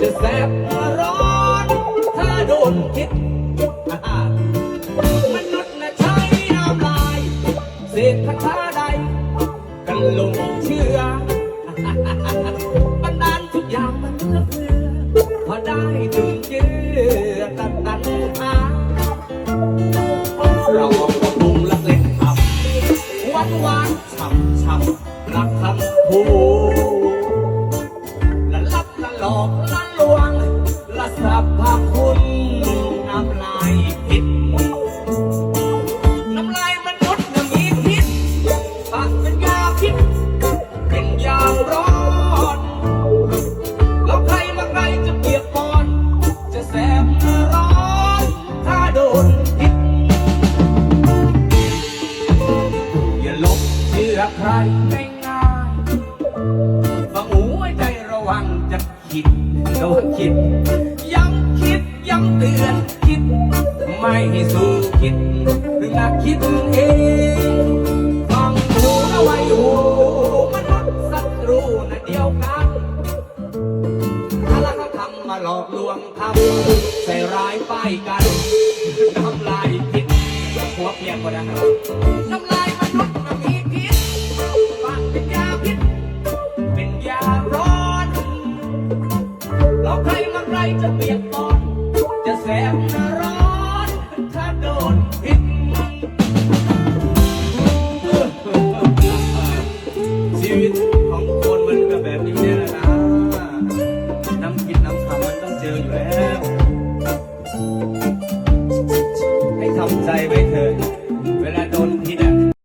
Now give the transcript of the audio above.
จะแสบร้อน ถ้าโดนคิดมนุษย์นะใช้น้ำลาย เศษคาถาใด กันลงเชื่อบันดาลทุกอย่างมันเลือกเพื่อพอได้ถึงเจือตัดตันหาเรามองว่ามุมลัเล็กทำวันวานฉ่ำฉ่ำรักทำผู้ น้ำลายพิษน้ำลายมนุษย์น่ะมีพิษปากเป็นยาพิษ เป็นยาร้อนแล้วใครมาใครจะเปียกปอน จะแสบร้อน ถ้าโดนพิษ อย่าลงเชื่อใครง่ายๆฟังหูไว้ใจระวังจะคิดโดนคิดย้ำคิดย้ำเตือน คิด ไม่ให้สู้คิดหรือนักคิดเองฟังหูเอาไว้หูมนุษย์ศัตรูน่ะเดียวกันถ้าละเขาทำมาหลอกลวงทำใส่ร้ายป้ายกันน้ำลายพิษหัวเปียกหมดนะครับน้ำลายมนุษย์น่ะมีพิษปากเป็นยาพิษเป็นยาร้อนแล้วใครมาใครจะเบร้อนถ้าโดนพิษชีวิตของคนมันก็แบบนี้เนี่ยแหละนะน้